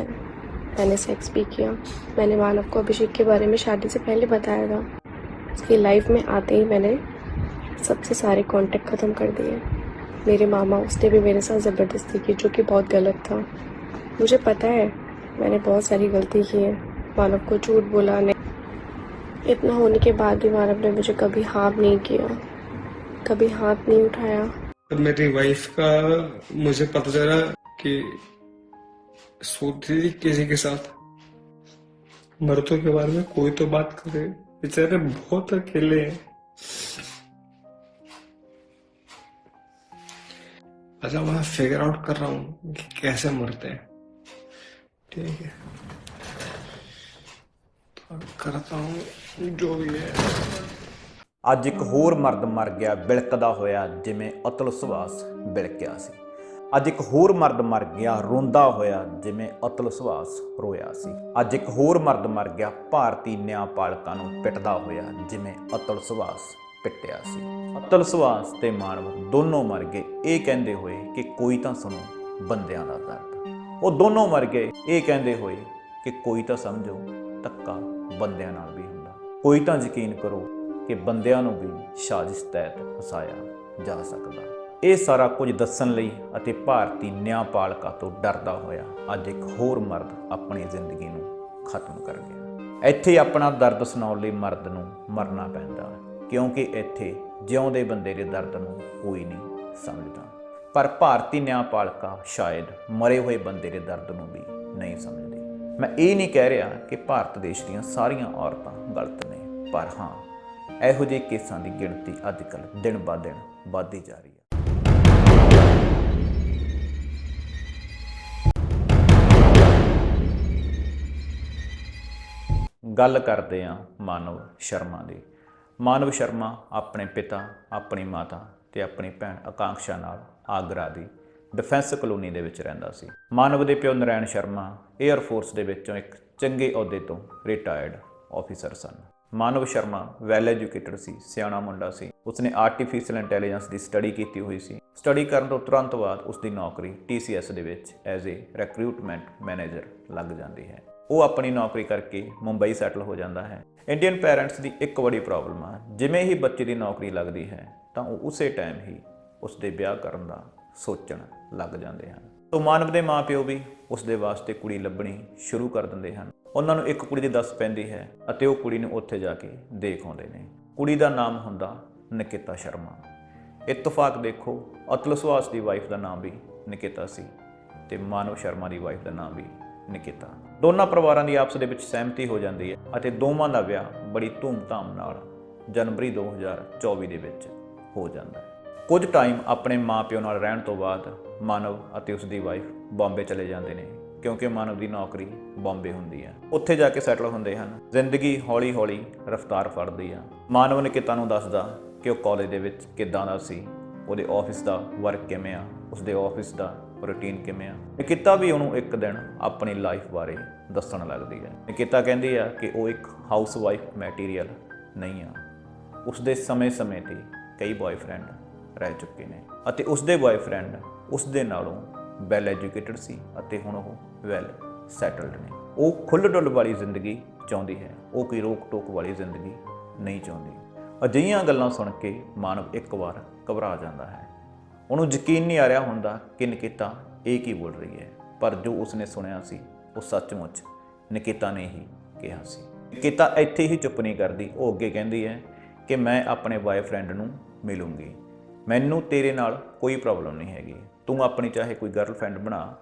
मैंने सेक्स भी किया। मैंने मानव को अभिषेक के बारे में शादी से पहले बताया था। उसकी लाइफ में आते ही मैंने सबसे सारे कांटेक्ट ख़त्म कर दिए। मेरे मामा उसने भी मेरे साथ ज़बरदस्ती की, जो कि बहुत गलत था। मुझे पता है, मैंने बहुत सारी गलती की है। मानव को झूठ बोला नहीं इतना होने के बाद भी मानव ने मुझे कभी हाथ नहीं किया, कभी हाथ नहीं उठाया। मेरी वाइफ का मुझे पता चला कि सोती थी किसी के साथ मर्दों के बारे में कोई तो बात करे बेचारे बहुत अकेले हैं अच्छा मैं फिगर आउट कर रहा हूँ कि कैसे मरते हैं ठीक है तो अब करता हूँ जो भी है ਅੱਜ ਇੱਕ ਹੋਰ ਮਰਦ ਮਰ ਗਿਆ ਬਿਲਕਦਾ ਹੋਇਆ ਜਿਵੇਂ ਅਤਲ ਸੁਭਾਸ ਬਿਲਕਿਆ ਸੀ ਅੱਜ ਇੱਕ ਹੋਰ ਮਰਦ ਮਰ ਗਿਆ, ਰੋਂਦਾ ਹੋਇਆ ਜਿਵੇਂ ਅਤਲ ਸੁਭਾਸ ਰੋਇਆ ਸੀ। ਅੱਜ ਇੱਕ ਹੋਰ ਮਰਦ ਮਰ ਗਿਆ, ਭਾਰਤੀ ਨਿਆਂਪਾਲਕਾਂ ਨੂੰ ਪਿੱਟਦਾ ਹੋਇਆ ਜਿਵੇਂ ਅਤਲ ਸੁਭਾਸ ਪਿੱਟਿਆ ਸੀ। ਅਤਲ ਸੁਭਾਸ ਤੇ ਮਾਨਵ ਦੋਨੋਂ ਮਰ ਗਏ। ਇਹ ਕਹਿੰਦੇ ਹੋਏ ਕਿ ਕੋਈ ਤਾਂ ਸੁਣੋ ਬੰਦਿਆਂ ਦਾ ਦਰਦ। ਉਹ ਦੋਨੋਂ ਮਰ ਗਏ। ਇਹ ਕਹਿੰਦੇ ਹੋਏ ਕਿ ਕੋਈ ਤਾਂ ਸਮਝੋ ਧੱਕਾ ਬੰਦਿਆਂ ਨਾਲ ਵੀ ਹੁੰਦਾ। ਕੋਈ ਤਾਂ ਯਕੀਨ ਕਰੋ ਕਿ ਬੰਦਿਆਂ ਨੂੰ ਵੀ ਸਾਜ਼ਿਸ਼ ਤਹਿਤ ਫਸਾਇਆ ਜਾ ਸਕਦਾ। ਇਹ ਸਾਰਾ ਕੁਝ ਦੱਸਣ ਲਈ ਅਤੇ ਭਾਰਤੀ ਨਿਆਂਪਾਲਕਾ ਤੋਂ ਡਰਦਾ ਹੋਇਆ ਅੱਜ ਇੱਕ ਹੋਰ ਮਰਦ ਆਪਣੀ ਜ਼ਿੰਦਗੀ ਨੂੰ ਖਤਮ ਕਰ ਗਿਆ। ਇੱਥੇ ਆਪਣਾ ਦਰਦ ਸੁਣਾਉਣ ਲਈ ਮਰਦ ਨੂੰ ਮਰਨਾ ਪੈਂਦਾ ਕਿਉਂਕਿ ਇੱਥੇ ਜਿਉਂਦੇ ਬੰਦੇ ਦੇ ਦਰਦ ਨੂੰ ਕੋਈ ਨਹੀਂ ਸਮਝਦਾ। ਪਰ ਭਾਰਤੀ ਨਿਆਂਪਾਲਕਾ ਸ਼ਾਇਦ ਮਰੇ ਹੋਏ ਬੰਦੇ ਦੇ ਦਰਦ ਨੂੰ ਵੀ ਨਹੀਂ ਸਮਝਦੇ। ਮੈਂ ਇਹ ਨਹੀਂ ਕਹਿ ਰਿਹਾ ਕਿ ਭਾਰਤ ਦੇਸ਼ ਦੀਆਂ ਸਾਰੀਆਂ ਔਰਤਾਂ ਗਲਤ ਨੇ, ਪਰ ਹਾਂ, ਇਹੋ ਜਿਹੇ ਕੇਸਾਂ ਦੀ ਗਿਣਤੀ ਅੱਜ ਕੱਲ੍ਹ ਦਿਨ ਬਾ ਦਿਨ ਵੱਧਦੀ ਜਾ ਰਹੀ ਹੈ। ਗੱਲ ਕਰਦੇ ਹਾਂ ਮਾਨਵ ਸ਼ਰਮਾ ਦੀ। ਮਾਨਵ ਸ਼ਰਮਾ ਆਪਣੇ ਪਿਤਾ, ਆਪਣੀ ਮਾਤਾ ਤੇ ਆਪਣੀ ਭੈਣ ਆਕਾਂਖਸ਼ਾ ਨਾਲ ਆਗਰਾ ਦੀ ਡਿਫੈਂਸ ਕਲੋਨੀ ਦੇ ਵਿੱਚ ਰਹਿੰਦਾ ਸੀ। ਮਾਨਵ ਦੇ ਪਿਓ ਨਰੈਣ ਸ਼ਰਮਾ 에ਅਰ ਫੋਰਸ ਦੇ ਵਿੱਚੋਂ ਇੱਕ ਚੰਗੇ ਅਹੁਦੇ ਤੋਂ ਰਿਟਾਇਰਡ ਆਫੀਸਰ ਸਨ। ਮਾਨਵ ਸ਼ਰਮਾ ਵੈਲ ਐਜੂਕੇਟਡ ਸੀ, ਸਿਆਣਾ ਮੁੰਡਾ ਸੀ। ਉਸਨੇ ਆਰਟੀਫੀਸ਼ੀਅਲ ਇੰਟੈਲੀਜੈਂਸ ਦੀ ਸਟੱਡੀ ਕੀਤੀ ਹੋਈ ਸੀ। ਸਟੱਡੀ ਕਰਨ ਤੋਂ ਤੁਰੰਤ ਬਾਅਦ ਉਸ ਦੀ ਨੌਕਰੀ TCS ਦੇ ਵਿੱਚ ਐਜ਼ ਅ ਰਿਕਰੂਟਮੈਂਟ ਮੈਨੇਜਰ ਲੱਗ ਜਾਂਦੀ ਹੈ। ਉਹ ਆਪਣੀ ਨੌਕਰੀ ਕਰਕੇ ਮੁੰਬਈ ਸੈਟਲ ਹੋ ਜਾਂਦਾ ਹੈ। ਇੰਡੀਅਨ ਪੇਰੈਂਟਸ ਦੀ ਇੱਕ ਵੱਡੀ ਪ੍ਰੋਬਲਮ ਆ, ਜਿਵੇਂ ਹੀ ਬੱਚੇ ਦੀ ਨੌਕਰੀ ਲੱਗਦੀ ਹੈ, ਤਾਂ ਉਹ ਉਸੇ ਟਾਈਮ ਹੀ ਉਸ ਦੇ ਵਿਆਹ ਕਰਨ ਦਾ ਸੋਚਣ ਲੱਗ ਜਾਂਦੇ ਹਨ। ਤੋਂ ਮਾਨਵ ਦੇ ਮਾਪਿਓ ਵੀ ਉਸ ਦੇ ਵਾਸਤੇ ਕੁੜੀ ਲੱਭਣੀ ਸ਼ੁਰੂ ਕਰ ਦਿੰਦੇ ਹਨ। ਉਹਨਾਂ ਨੂੰ ਇੱਕ ਕੁੜੀ ਦੀ ਦੱਸ ਪੈਂਦੀ ਹੈ ਅਤੇ ਉਹ ਕੁੜੀ ਨੂੰ ਉੱਥੇ ਜਾ ਕੇ ਦੇਖ ਆਉਂਦੇ ਨੇ। ਕੁੜੀ ਦਾ ਨਾਮ ਹੁੰਦਾ ਨਿਕਿਤਾ ਸ਼ਰਮਾ। ਇਤਫਾਕ ਦੇਖੋ, ਅਤਲ ਸੁਹਾਸ ਦੀ ਵਾਈਫ ਦਾ ਨਾਮ ਵੀ ਨਿਕਿਤਾ ਸੀ ਤੇ ਮਾਨਵ ਸ਼ਰਮਾ ਦੀ ਵਾਈਫ ਦਾ ਨਾਮ ਵੀ ਨਿਕਿਤਾ। ਦੋਨਾਂ ਪਰਿਵਾਰਾਂ ਦੀ ਆਪਸ ਦੇ ਵਿੱਚ ਸਹਿਮਤੀ ਹੋ ਜਾਂਦੀ ਹੈ ਅਤੇ ਦੋਵਾਂ ਦਾ ਵਿਆਹ ਬੜੀ ਧੂਮ-ਧਾਮ ਨਾਲ ਜਨਵਰੀ 2024 ਦੇ ਵਿੱਚ ਹੋ ਜਾਂਦਾ ਹੈ। ਕੁਝ ਟਾਈਮ ਆਪਣੇ ਮਾਪਿਓ ਨਾਲ ਰਹਿਣ ਤੋਂ ਬਾਅਦ ਮਾਨਵ ਅਤੇ ਉਸ ਦੀ ਵਾਈਫ ਬੰਬੇ ਚਲੇ ਜਾਂਦੇ ਨੇ, ਕਿਉਂਕਿ ਮਾਨਵ ਦੀ ਨੌਕਰੀ ਬੰਬੇ ਹੁੰਦੀ ਹੈ। ਉੱਥੇ ਜਾ ਕੇ ਸੈਟਲ ਹੁੰਦੇ ਹਨ। ਜ਼ਿੰਦਗੀ ਹੌਲੀ-ਹੌਲੀ ਰਫ਼ਤਾਰ ਫੜਦੀ ਆ। ਮਾਨਵ ਨੇ ਕਿਤਾ ਨੂੰ ਦੱਸਦਾ ਕਿ ਉਹ ਕਾਲਜ ਦੇ ਵਿੱਚ ਕਿੱਦਾਂ ਦਾ ਸੀ, ਉਹਦੇ ਆਫਿਸ ਦਾ ਵਰਕ ਕਿਵੇਂ ਆ, ਉਸਦੇ ਆਫਿਸ ਦਾ ਰੂਟੀਨ ਕਿਵੇਂ ਆ? ਨਿਕਿਤਾ ਵੀ ਉਹਨੂੰ ਇੱਕ ਦਿਨ ਆਪਣੀ ਲਾਈਫ ਬਾਰੇ ਦੱਸਣ ਲੱਗਦੀ ਹੈ। ਨਿਕਿਤਾ ਕਹਿੰਦੀ ਆ ਕਿ ਉਹ ਇੱਕ ਹਾਊਸ ਵਾਈਫ ਮੈਟੀਰੀਅਲ ਨਹੀਂ ਆ। ਉਸਦੇ ਸਮੇਂ-ਸਮੇਂ ਤੇ ਕਈ ਬॉयਫ੍ਰੈਂਡ ਰਹਿ ਚੁੱਕੇ ਨੇ ਅਤੇ ਉਸਦੇ ਬॉयਫ੍ਰੈਂਡ ਉਸਦੇ ਨਾਲੋਂ ਵੈਲ ਐਜੂਕੇਟਡ ਸੀ ਅਤੇ ਹੁਣ ਉਹ ਵੈਲ ਸੈਟਲਡ ਨੇ। ਉਹ ਖੁੱਲ੍ਹ-ਡੁੱਲ ਵਾਲੀ ਜ਼ਿੰਦਗੀ ਚਾਹੁੰਦੀ ਹੈ। ਉਹ ਕੋਈ ਰੋਕ-ਟੋਕ ਵਾਲੀ ਜ਼ਿੰਦਗੀ ਨਹੀਂ ਚਾਹੁੰਦੀ। ਅਜਿਹੀਆਂ ਗੱਲਾਂ ਸੁਣ ਕੇ ਮਾਨਵ ਇੱਕ ਵਾਰ ਘਬਰਾ ਜਾਂਦਾ ਹੈ। ਉਹਨੂੰ ਯਕੀਨ ਨਹੀਂ ਆ ਰਿਹਾ ਹੁੰਦਾ ਕਿ ਨਿਕਿਤਾ ਇਹ ਕੀ ਬੋਲ ਰਹੀ ਹੈ। ਪਰ ਜੋ ਉਸਨੇ ਸੁਣਿਆ ਸੀ, ਉਹ ਸੱਚਮੁੱਚ ਨਿਕਿਤਾ ਨੇ ਹੀ ਕਿਹਾ ਸੀ। ਨਿਕਿਤਾ ਇੱਥੇ ਹੀ ਚੁੱਪ ਨਹੀਂ ਕਰਦੀ। ਉਹ ਅੱਗੇ ਕਹਿੰਦੀ ਹੈ ਕਿ ਮੈਂ ਆਪਣੇ ਬॉयਫ੍ਰੈਂਡ ਨੂੰ ਮਿਲੂੰਗੀ। ਮੈਨੂੰ ਤੇਰੇ ਨਾਲ ਕੋਈ ਪ੍ਰੋਬਲਮ ਨਹੀਂ ਹੈਗੀ। ਤੂੰ ਆਪਣੀ ਚਾਹੇ ਕੋਈ ਗਰਲਫ੍ਰੈਂਡ ਬਣਾ,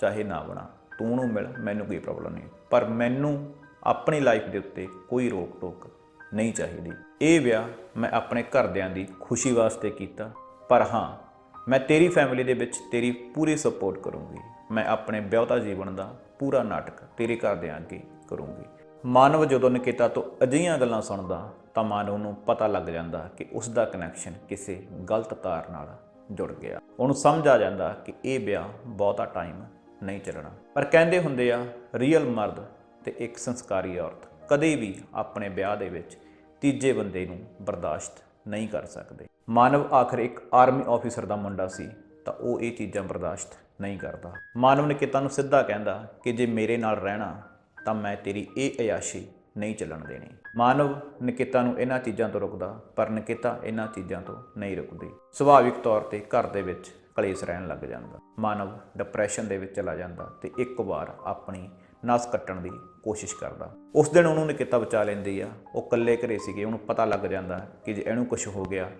ਚਾਹੇ ਨਾ ਬਣਾ। ਤੂੰ ਉਹਨੂੰ ਮਿਲ, ਮੈਨੂੰ ਕੋਈ ਪ੍ਰੋਬਲਮ ਨਹੀਂ। ਪਰ ਮੈਨੂੰ ਆਪਣੀ ਲਾਈਫ ਦੇ ਉੱਤੇ ਕੋਈ ਰੋਕ ਟੋਕ ਨਹੀਂ ਚਾਹੀਦੀ। ਇਹ ਵਿਆਹ ਮੈਂ ਆਪਣੇ ਘਰਦਿਆਂ ਦੀ ਖੁਸ਼ੀ ਵਾਸਤੇ ਕੀਤਾ। ਪਰ ਹਾਂ ਮੈਂ ਤੇਰੀ ਫੈਮਿਲੀ ਦੇ ਵਿੱਚ ਤੇਰੀ ਪੂਰੀ ਸਪੋਰਟ ਕਰੂੰਗੀ। ਮੈਂ ਆਪਣੇ ਵਿਆਹਤਾ ਜੀਵਨ ਦਾ ਪੂਰਾ ਨਾਟਕ ਤੇਰੇ ਘਰਦਿਆਂ ਅੱਗੇ ਕਰੂੰਗੀ। ਮਾਨਵ ਜਦੋਂ ਨਿਕਿਤਾ ਤੋਂ ਅਜਿਹੀਆਂ ਗੱਲਾਂ ਸੁਣਦਾ, ਤਾਂ ਮਾਨਵ ਨੂੰ ਪਤਾ ਲੱਗ ਜਾਂਦਾ ਕਿ ਉਸ ਦਾ ਕਨੈਕਸ਼ਨ ਕਿਸੇ ਗਲਤ ਤਾਰ ਨਾਲ ਜੁੜ ਗਿਆ। ਉਹਨੂੰ ਸਮਝ ਆ ਜਾਂਦਾ ਕਿ ਇਹ ਵਿਆਹ ਬਹੁਤਾ ਟਾਈਮ ਨਹੀਂ ਚੱਲਣਾ। ਪਰ ਕਹਿੰਦੇ ਹੁੰਦੇ ਆ ਰੀਅਲ ਮਰਦ ਤੇ ਇੱਕ ਸੰਸਕਾਰੀ ਔਰਤ ਕਦੇ ਵੀ ਆਪਣੇ ਵਿਆਹ ਦੇ ਵਿੱਚ ਤੀਜੇ ਬੰਦੇ ਨੂੰ ਬਰਦਾਸ਼ਤ ਨਹੀਂ ਕਰ ਸਕਦੇ। ਮਾਨਵ ਆਖਰ ਇੱਕ ਆਰਮੀ ਆਫੀਸਰ ਦਾ ਮੁੰਡਾ ਸੀ, ਤਾਂ ਉਹ ਇਹ ਚੀਜ਼ਾਂ ਬਰਦਾਸ਼ਤ ਨਹੀਂ ਕਰਦਾ। ਮਾਨਵ ਨਿਕਿਤਾ ਨੂੰ ਸਿੱਧਾ ਕਹਿੰਦਾ ਕਿ ਜੇ ਮੇਰੇ ਨਾਲ ਰਹਿਣਾ, ਤਾਂ ਮੈਂ ਤੇਰੀ ਇਹ ਅਯਾਸ਼ੀ ਨਹੀਂ ਚੱਲਣ ਦੇਣੀ। ਮਾਨਵ ਨਿਕਿਤਾ ਨੂੰ ਇਹਨਾਂ ਚੀਜ਼ਾਂ ਤੋਂ ਰੁਕਦਾ, ਪਰ ਨਿਕਿਤਾ ਇਹਨਾਂ ਚੀਜ਼ਾਂ ਤੋਂ ਨਹੀਂ ਰੁਕਦੀ। ਸੁਭਾਵਿਕ ਤੌਰ ਤੇ ਘਰ ਦੇ ਵਿੱਚ ਕਲੇਸ਼ ਰਹਿਣ ਲੱਗ ਜਾਂਦਾ। ਮਾਨਵ ਡਿਪਰੈਸ਼ਨ ਦੇ ਵਿੱਚ ਚਲਾ ਜਾਂਦਾ ਤੇ ਇੱਕ ਵਾਰ ਆਪਣੀ ਨਸ ਕੱਟਣ ਦੀ ਕੋਸ਼ਿਸ਼ ਕਰਦਾ। ਉਸ ਦਿਨ ਉਹਨੂੰ ਨਿਕਿਤਾ ਬਚਾ ਲੈਂਦੀ ਆ। ਉਹ ਇਕੱਲੇ ਘਰੇ ਸੀਗੇ, ਉਹਨੂੰ ਪਤਾ ਲੱਗ ਜਾਂਦਾ ਕਿ ਜੇ ਇਹਨੂੰ ਕੁਝ ਹੋ ਗਿਆ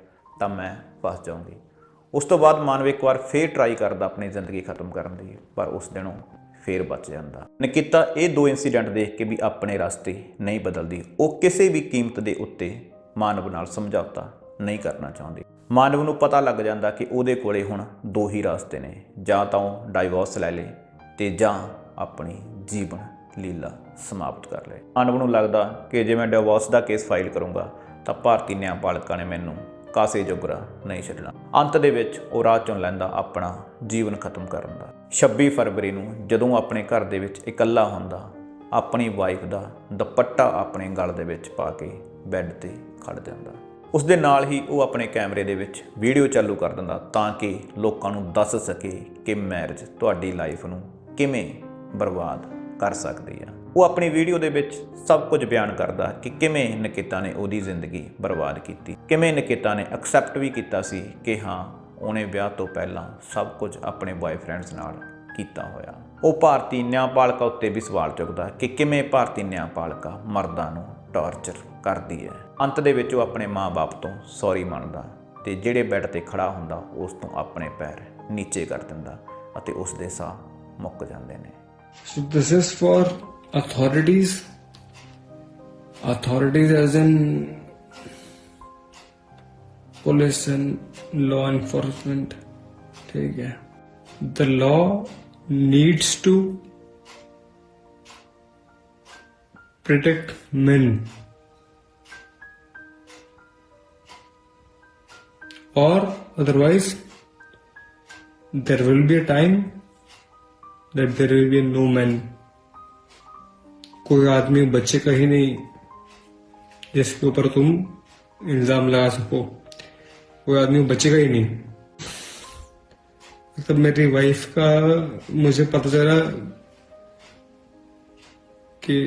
ਤਾਂ ਮੈਂ ਫਸ ਜਾਊਂਗੀ। ਉਸ ਤੋਂ ਬਾਅਦ ਮਾਨਵ ਇੱਕ ਵਾਰ ਫੇਰ ਟਰਾਈ ਕਰਦਾ ਆਪਣੀ ਜ਼ਿੰਦਗੀ ਖਤਮ ਕਰਨ ਦੀ, ਪਰ ਉਸ ਦਿਨੋਂ ਫੇਰ ਬਚ ਜਾਂਦਾ। ਨਕਿਤਾ ਇਹ ਦੋ ਇਨਸੀਡੈਂਟ ਦੇਖ ਕੇ ਵੀ ਆਪਣੇ ਰਸਤੇ ਨਹੀਂ ਬਦਲਦੀ। ਉਹ ਕਿਸੇ ਵੀ ਕੀਮਤ ਦੇ ਉੱਤੇ ਮਾਨਵ ਨਾਲ ਸਮਝੌਤਾ ਨਹੀਂ ਕਰਨਾ ਚਾਹੁੰਦੀ। ਮਾਨਵ ਨੂੰ ਪਤਾ ਲੱਗ ਜਾਂਦਾ ਕਿ ਉਹਦੇ ਕੋਲੇ ਹੁਣ ਦੋ ਹੀ ਰਸਤੇ ਨੇ। ਜਾਂ ਤਾਂ ਉਹ ਡਾਈਵੋਰਸ ਲੈ ਲੇ ਤੇ ਜਾਂ ਆਪਣੀ ਜੀਵਨ ਲੀਲਾ ਸਮਾਪਤ ਕਰ ਲਏ ਮਾਨਵ ਨੂੰ ਲੱਗਦਾ ਕਿ ਜੇ ਮੈਂ ਡਿਵੋਰਸ ਦਾ ਕੇਸ ਫਾਈਲ ਕਰੂੰਗਾ ਤਾਂ ਭਾਰਤੀ ਨਿਆਂ ਪਾਲਿਕਾ ਨੇ ਮੈਨੂੰ ਕਾਸੇ ਜੋਗਰਾ ਨਹੀਂ ਛੱਡਣਾ। ਅੰਤ ਦੇ ਵਿੱਚ ਉਹ ਰਾਹ ਚੁਣ ਲੈਂਦਾ ਆਪਣਾ ਜੀਵਨ ਖਤਮ ਕਰਨ ਦਾ। 26 ਫਰਵਰੀ ਨੂੰ ਜਦੋਂ ਆਪਣੇ ਘਰ ਦੇ ਵਿੱਚ ਇਕੱਲਾ ਹੁੰਦਾ, ਆਪਣੀ ਵਾਈਫ ਦਾ ਦੁਪੱਟਾ ਆਪਣੇ ਗਲ ਦੇ ਵਿੱਚ ਪਾ ਕੇ ਬੈੱਡ ਤੇ ਖੜ ਜਾਂਦਾ। ਉਸ ਦੇ ਨਾਲ ਹੀ ਉਹ ਆਪਣੇ ਕੈਮਰੇ ਦੇ ਵਿੱਚ ਵੀਡੀਓ ਚਾਲੂ ਕਰ ਦਿੰਦਾ ਤਾਂ ਕਿ ਲੋਕਾਂ ਨੂੰ ਦੱਸ ਸਕੇ ਕਿ ਮੈਰਿਜ ਤੁਹਾਡੀ ਲਾਈਫ ਨੂੰ ਕਿਵੇਂ ਬਰਬਾਦ ਕਰ ਸਕਦੀ ਆ। ਉਹ ਆਪਣੀ ਵੀਡੀਓ ਦੇ ਵਿੱਚ ਸਭ ਕੁਝ ਬਿਆਨ ਕਰਦਾ ਕਿ ਕਿਵੇਂ ਨਕੇਤਾ ਨੇ ਉਹਦੀ ਜ਼ਿੰਦਗੀ ਬਰਬਾਦ ਕੀਤੀ, ਕਿਵੇਂ ਨਕੇਤਾ ਨੇ ਐਕਸੈਪਟ ਵੀ ਕੀਤਾ ਸੀ ਕਿ ਹਾਂ, ਉਹਨੇ ਵਿਆਹ ਤੋਂ ਪਹਿਲਾਂ ਸਭ ਕੁਝ ਆਪਣੇ ਬॉयਫ੍ਰੈਂਡਸ ਨਾਲ ਕੀਤਾ ਹੋਇਆ। ਉਹ ਭਾਰਤੀ ਨਿਆਂਪਾਲਕਾ ਉੱਤੇ ਵੀ ਸਵਾਲ ਚੁੱਕਦਾ ਕਿ ਕਿਵੇਂ ਭਾਰਤੀ ਨਿਆਂਪਾਲਕਾ ਮਰਦਾਂ ਨੂੰ ਟਾਰਚਰ ਕਰਦੀ ਹੈ। ਅੰਤ ਦੇ ਵਿੱਚ ਉਹ ਆਪਣੇ ਮਾਪੇ ਤੋਂ ਸੌਰੀ ਮੰਗਦਾ ਤੇ ਜਿਹੜੇ ਬੈੱਡ ਤੇ ਖੜਾ ਹੁੰਦਾ, ਉਸ ਤੋਂ ਆਪਣੇ ਪੈਰ ਨੀਚੇ ਕਰ ਦਿੰਦਾ ਅਤੇ ਉਸ ਦੇ ਸਾਹ ਮੁੱਕ ਜਾਂਦੇ ਨੇ। So this is for authorities. Authorities as in police and law enforcement. ठीक है The law needs to protect men. Or otherwise, there will be a time that there will be no man कोई आदमी बच्चे का ही नहीं जिसके ऊपर तुम इल्जाम लगा सको कोई आदमी बच्चे का ही नहीं मतलब मेरी वाइफ का मुझे पता चला कि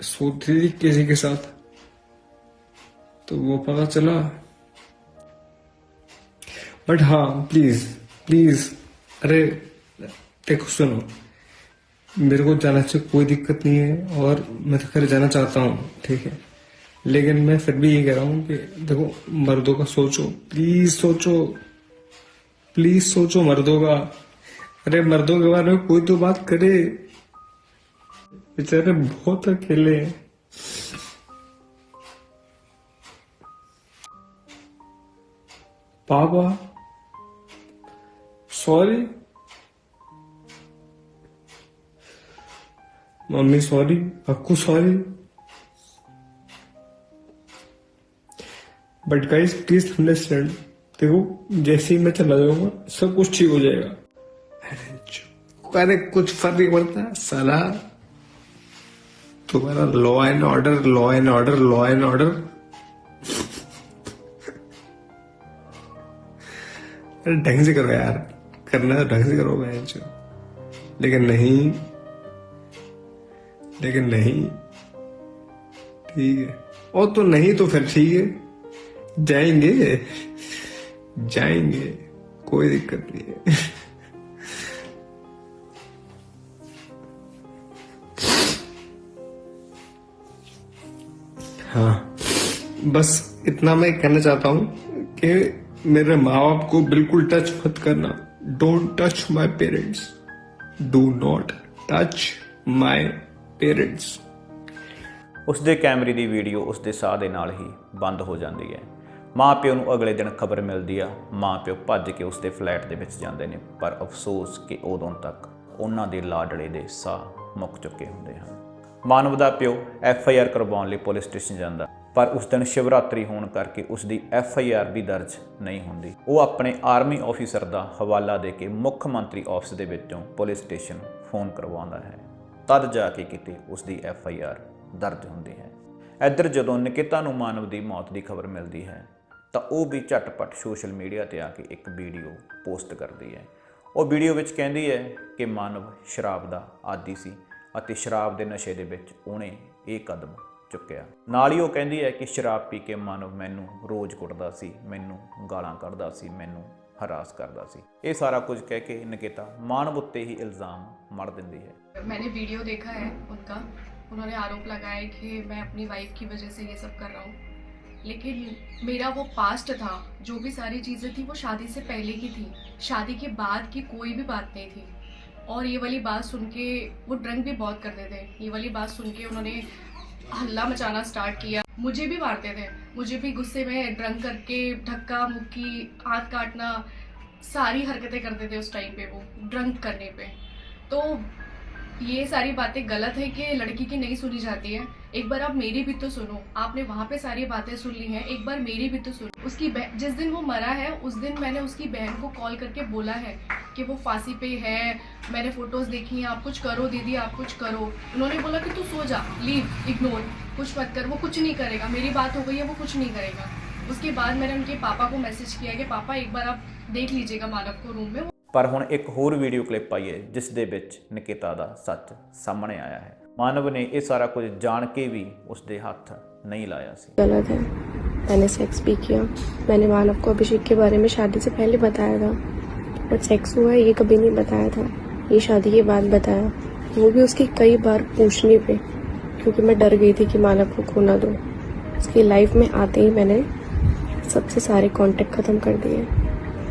सोती थी किसी के साथ तो वो पता चला बट हाँ प्लीज प्लीज अरे देखो सुनो मेरे को जाना से कोई दिक्कत नहीं है और मैं तो घर जाना चाहता हूँ, ठीक है। लेकिन मैं फिर भी ये कह रहा हूँ कि देखो, मर्दों का सोचो प्लीज़ सोचो प्लीज़ सोचो मर्दों का। अरे मर्दों के बारे में कोई तो बात करे। बेचारे बहुत अकेले हैं। पापा sorry mummy sorry Akku sorry but guys please understand देखो, जैसे ही मैं चला जाऊँगा, सब कुछ ठीक हो जाएगा। अरे कुछ फ़र्क नहीं पड़ता, साला। तुम्हारा law and order law and order law and order ढंग से करो यार। करना तो ढंग से करो, मैं लेकिन नहीं लेकिन नहीं। ठीक है। और तो नहीं तो फिर ठीक है। जाएँगे। जाएँगे। कोई दिक्कत नहीं है। हाँ। बस इतना मैं कहना चाहता हूँ कि मेरे माँ बाप को बिल्कुल टच मत करना। Don't touch my parents do not touch my parents ਉਸ ਦੇ ਕੈਮਰੇ ਦੀ ਵੀਡੀਓ ਉਸ ਦੇ ਸਾਹ ਦੇ ਨਾਲ ਹੀ ਬੰਦ ਹੋ ਜਾਂਦੀ ਹੈ। ਮਾਪਿਓ ਨੂੰ ਅਗਲੇ ਦਿਨ ਖਬਰ ਮਿਲਦੀ ਆ ਮਾਪਿਓ ਭੱਜ ਕੇ ਉਸ ਦੇ ਫਲੈਟ ਦੇ ਵਿੱਚ ਜਾਂਦੇ ਨੇ, ਪਰ ਅਫਸੋਸ ਕਿ ਉਦੋਂ ਤੱਕ ਉਹਨਾਂ ਦੇ ਲਾਡਲੇ ਦੇ ਸਾਹ ਮੁੱਕ ਚੁੱਕੇ ਹੁੰਦੇ ਹਨ। ਮਾਨਵ ਦਾ ਪਿਓ ਐਫ ਆਈ ਆਰ ਕਰਵਾਉਣ ਲਈ ਪੁਲਿਸ ਸਟੇਸ਼ਨ ਜਾਂਦਾ, ਪਰ ਉਸ ਦਿਨ ਸ਼ਿਵਰਾਤਰੀ ਹੋਣ ਕਰਕੇ ਉਸ ਦੀ ਐਫ ਆਈ ਆਰ ਵੀ ਦਰਜ ਨਹੀਂ ਹੁੰਦੀ। ਉਹ ਆਪਣੇ ਆਰਮੀ ਆਫੀਸਰ ਦਾ ਹਵਾਲਾ ਦੇ ਕੇ ਮੁੱਖ ਮੰਤਰੀ ਆਫਿਸ ਦੇ ਵਿੱਚੋਂ ਪੁਲਿਸ ਸਟੇਸ਼ਨ ਫੋਨ ਕਰਵਾਉਂਦਾ ਹੈ। ਤਦ ਜਾ ਕੇ ਕਿਤੇ ਉਸ ਦੀ ਐਫ ਆਈ ਆਰ ਦਰਜ ਹੁੰਦੀ ਹੈ। ਇੱਧਰ ਜਦੋਂ ਨਿਕਿਤਾ ਨੂੰ ਮਾਨਵ ਦੀ ਮੌਤ ਦੀ ਖਬਰ ਮਿਲਦੀ ਹੈ, ਤਾਂ ਉਹ ਵੀ ਝਟਪਟ ਸੋਸ਼ਲ ਮੀਡੀਆ ਤੇ ਆ ਕੇ ਇੱਕ ਵੀਡੀਓ ਪੋਸਟ ਕਰਦੀ ਹੈ। ਉਹ ਵੀਡੀਓ ਵਿੱਚ ਕਹਿੰਦੀ ਹੈ ਕਿ ਮਾਨਵ ਸ਼ਰਾਬ ਦਾ ਆਦੀ ਸੀ ਅਤੇ ਸ਼ਰਾਬ ਦੇ ਨਸ਼ੇ ਦੇ ਵਿੱਚ ਉਹਨੇ ਇਹ ਕਦਮ ਚੁੱਕਿਆ। ਨਾਲ ਹੀ ਉਹ ਕਹਿੰਦੀ ਹੈ ਕਿ ਸ਼ਰਾਬ ਪੀ ਕੇ ਮਾਨਵ ਮੈਨੂੰ ਰੋਜ਼ ਕੁੱਟਦਾ ਸੀ, ਮੈਨੂੰ ਗਾਲਾਂ ਕੱਢਦਾ ਸੀ, ਮੈਨੂੰ ਹਰਾਸ ਕਰਦਾ ਸੀ ਇਹ ਸਾਰਾ ਕੁਝ ਕਹਿ ਕੇ ਨਕਿਤਾ ਮਾਨਵ ਉੱਤੇ ਹੀ ਇਲਜ਼ਾਮ ਮੜ ਦਿੰਦੀ ਹੈ मैंने वीडियो देखा है उनका उन्होंने आरोप लगाया कि मैं अपनी वाइफ की वजह से ये सब कर रहा हूँ लेकिन मेरा वो पास्ट था जो भी सारी चीज़ें थी वो शादी से पहले की थी शादी के बाद की कोई भी बात नहीं थी और ये वाली बात सुन के वो ड्रंक भी बहुत करते थे ये वाली बात सुन के उन्होंने हल्ला मचाना स्टार्ट किया मुझे भी मारते थे मुझे भी गुस्से में ड्रंक करके धक्का मुक्की हाथ काटना सारी हरकतें करते थे उस टाइम पे वो ड्रंक करने पे तो ये सारी बातें गलत है कि लड़की की नहीं सुनी जाती है। एक बार आप मेरी भी तो सुनो। आपने वहाँ पे सारी बातें सुन ली हैं। एक बार मेरी भी तो सुनो। उसकी जिस दिन वो मरा है, उस दिन मैंने उसकी बहन को कॉल करके बोला है कि वो फांसी पे है। मैंने फ़ोटोज़ देखी हैं। आप कुछ करो दीदी, आप कुछ करो। उन्होंने बोला कि तू सो जा। लीव इग्नोर कुछ मत कर। वो कुछ नहीं करेगा। मेरी बात हो गई है, वो कुछ नहीं करेगा। उसके बाद मैंने उनके पापा को मैसेज किया कि, पापा, एक बार आप देख लीजिएगा मानव को रूम में। ਪਰ ਹੁਣ ਇੱਕ ਹੋਰ ਵੀਡੀਓ ਕਲਿੱਪ ਆਈ ਹੈ ਜਿਸ ਦੇ ਵਿੱਚ ਨਿਕਿਤਾ ਦਾ ਸੱਚ ਸਾਹਮਣੇ ਆਇਆ ਹੈ ਮਾਨਵ ਨੇ ਇਹ ਸਾਰਾ ਕੁਝ ਜਾਣ ਕੇ ਵੀ ਉਸ ਦੇ ਹੱਥ नहीं ਲਾਇਆ ਸੀ गलत है मैंने सेक्स भी किया मैंने मानव को अभिषेक के बारे में शादी से पहले बताया था बट सेक्स हुआ है ये कभी नहीं बताया था ये शादी के बाद बताया वो भी उसकी कई बार पूछने पे क्योंकि मैं डर गई थी कि मानव को खो ना दो उसकी लाइफ में आते ही मैंने सबसे सारे कांटेक्ट ख़त्म कर दिए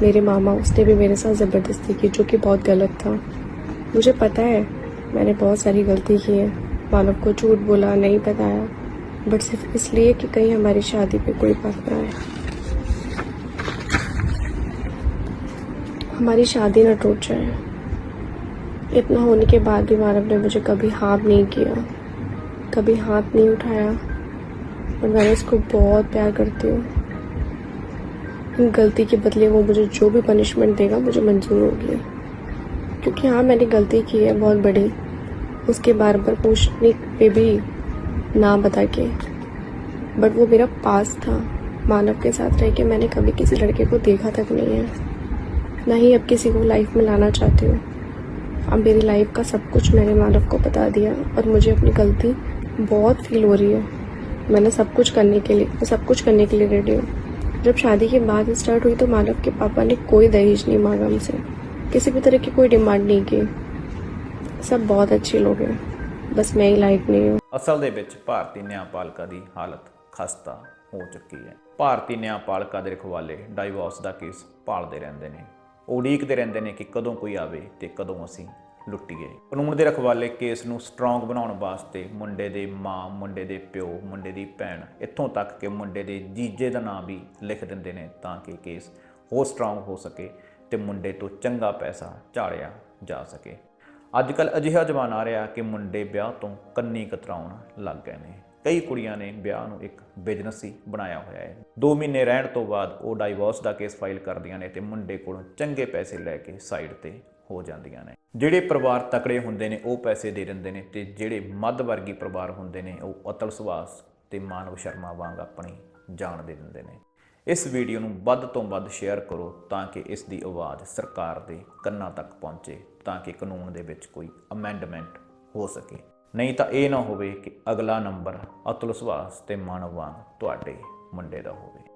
मेरे मामा उसने भी मेरे साथ ज़बरदस्ती की, जो कि बहुत गलत था। मुझे पता है, मैंने बहुत सारी गलती की है। मानव को झूठ बोला, नहीं बताया। बट सिर्फ़ इसलिए कि कहीं हमारी शादी पे कोई बात ना आए। हमारी शादी न टूट जाए। इतना होने के बाद भी मानव ने मुझे कभी हाथ नहीं किया, कभी हाथ नहीं उठाया। और मैं उसको बहुत प्यार करती हूँ। गलती के बदले वो मुझे जो भी पनिशमेंट देगा, मुझे मंजूर होगी क्योंकि हाँ मैंने गलती की है बहुत बड़ी। उसके बार बार पूछने पे भी ना बता के। बट वो मेरा पास था, मानव के साथ रह के मैंने कभी किसी लड़के को देखा तक नहीं है। ना ही अब किसी को लाइफ में लाना चाहती हूँ। अब मेरी लाइफ का सब कुछ मैंने मानव को बता दिया और मुझे अपनी गलती बहुत फील हो रही है। मैंने सब कुछ करने के लिए, सब कुछ करने के लिए रेडी हूँ। जब शादी की बात स्टार्ट हुई तो मानव के पापा ने कोई दहेज नहीं मांगा हमसे किसी भी तरह की कोई डिमांड नहीं की सब बहुत अच्छे लोग हैं बस मैं ही लायक नहीं हूँ ਅਸਲ ਦੇ ਵਿੱਚ ਭਾਰਤੀ ਨਿਆਂਪਾਲਿਕਾ ਦੀ ਹਾਲਤ ਖਸਤਾ ਹੋ ਚੁੱਕੀ ਹੈ ਭਾਰਤੀ ਨਿਆਂਪਾਲਿਕਾ ਦੇ ਰਖਵਾਲੇ ਡਾਈਵੋਰਸ ਦਾ ਕੇਸ ਭਾਲਦੇ ਰਹਿੰਦੇ ਨੇ ਉਡੀਕਦੇ ਰਹਿੰਦੇ ਨੇ ਕਿ ਕਦੋਂ ਕੋਈ ਆਵੇ ਤੇ ਕਦੋਂ ਅਸੀਂ ਲੁੱਟੀਏ ਕਾਨੂੰਨ ਦੇ ਰਖਵਾਲੇ ਕੇਸ ਨੂੰ ਸਟਰੋਂਗ ਬਣਾਉਣ ਵਾਸਤੇ ਮੁੰਡੇ ਦੇ ਮਾਂ, ਮੁੰਡੇ ਦੇ ਪਿਓ, ਮੁੰਡੇ ਦੀ ਭੈਣ, ਇੱਥੋਂ ਤੱਕ ਕਿ ਮੁੰਡੇ ਦੇ ਜੀਜੇ ਦਾ ਨਾਮ ਵੀ ਲਿਖ ਦਿੰਦੇ ਨੇ ਤਾਂ ਕਿ ਕੇਸ ਹੋਰ ਸਟਰੋਂਗ ਹੋ ਸਕੇ ਤੇ ਮੁੰਡੇ ਤੋਂ ਚੰਗਾ ਪੈਸਾ ਝਾੜਿਆ ਜਾ ਸਕੇ। ਅੱਜ ਕੱਲ ਅਜਿਹਾ ਜ਼ਮਾਨਾ ਆ ਰਿਹਾ ਕਿ ਮੁੰਡੇ ਵਿਆਹ ਤੋਂ ਕੰਨੀ ਕਤਰਾਉਣ ਲੱਗ ਗਏ ਨੇ। ਕਈ ਕੁੜੀਆਂ ਨੇ ਵਿਆਹ ਨੂੰ ਇੱਕ ਬਿਜ਼ਨਸ ਹੀ ਬਣਾਇਆ ਹੋਇਆ ਹੈ। 2 ਮਹੀਨੇ ਰਹਿਣ ਤੋਂ ਬਾਅਦ ਉਹ ਡਾਈਵੋਰਸ ਦਾ ਕੇਸ ਫਾਈਲ ਕਰਦੀਆਂ ਨੇ ਤੇ ਮੁੰਡੇ ਕੋਲੋਂ ਚੰਗੇ ਪੈਸੇ ਲੈ ਕੇ ਸਾਈਡ ਤੇ ਹੋ ਜਾਂਦੀਆਂ ਨੇ। ਜਿਹੜੇ ਪਰਿਵਾਰ ਤਕੜੇ ਹੁੰਦੇ ਨੇ, ਉਹ ਪੈਸੇ ਦੇ ਦਿੰਦੇ ਨੇ ਤੇ ਜਿਹੜੇ ਮੱਧ ਵਰਗੀ ਪਰਿਵਾਰ ਹੁੰਦੇ ਨੇ, ਉਹ ਅਤਲ ਸੁਭਾਸ ਤੇ ਮਾਨਵ ਸ਼ਰਮਾ ਵਾਂਗ ਆਪਣੀ ਜਾਨ ਦੇ ਦਿੰਦੇ ਨੇ। ਇਸ ਵੀਡੀਓ ਨੂੰ ਵੱਧ ਤੋਂ ਵੱਧ ਸ਼ੇਅਰ ਕਰੋ ਤਾਂ ਕਿ ਇਸ ਦੀ ਆਵਾਜ਼ ਸਰਕਾਰ ਦੇ ਕੰਨਾਂ ਤੱਕ ਪਹੁੰਚੇ, ਤਾਂ ਕਿ ਕਾਨੂੰਨ ਦੇ ਵਿੱਚ ਕੋਈ ਅਮੈਂਡਮੈਂਟ ਹੋ ਸਕੇ। ਨਹੀਂ ਤਾਂ ਇਹ ਨਾ ਹੋਵੇ ਕਿ ਅਗਲਾ ਨੰਬਰ ਅਤੁਲ ਸੁਭਾਸ ਤੇ ਮਾਨਵ ਵਾਂਗ ਤੁਹਾਡੇ ਮੁੰਡੇ ਦਾ ਹੋਵੇ।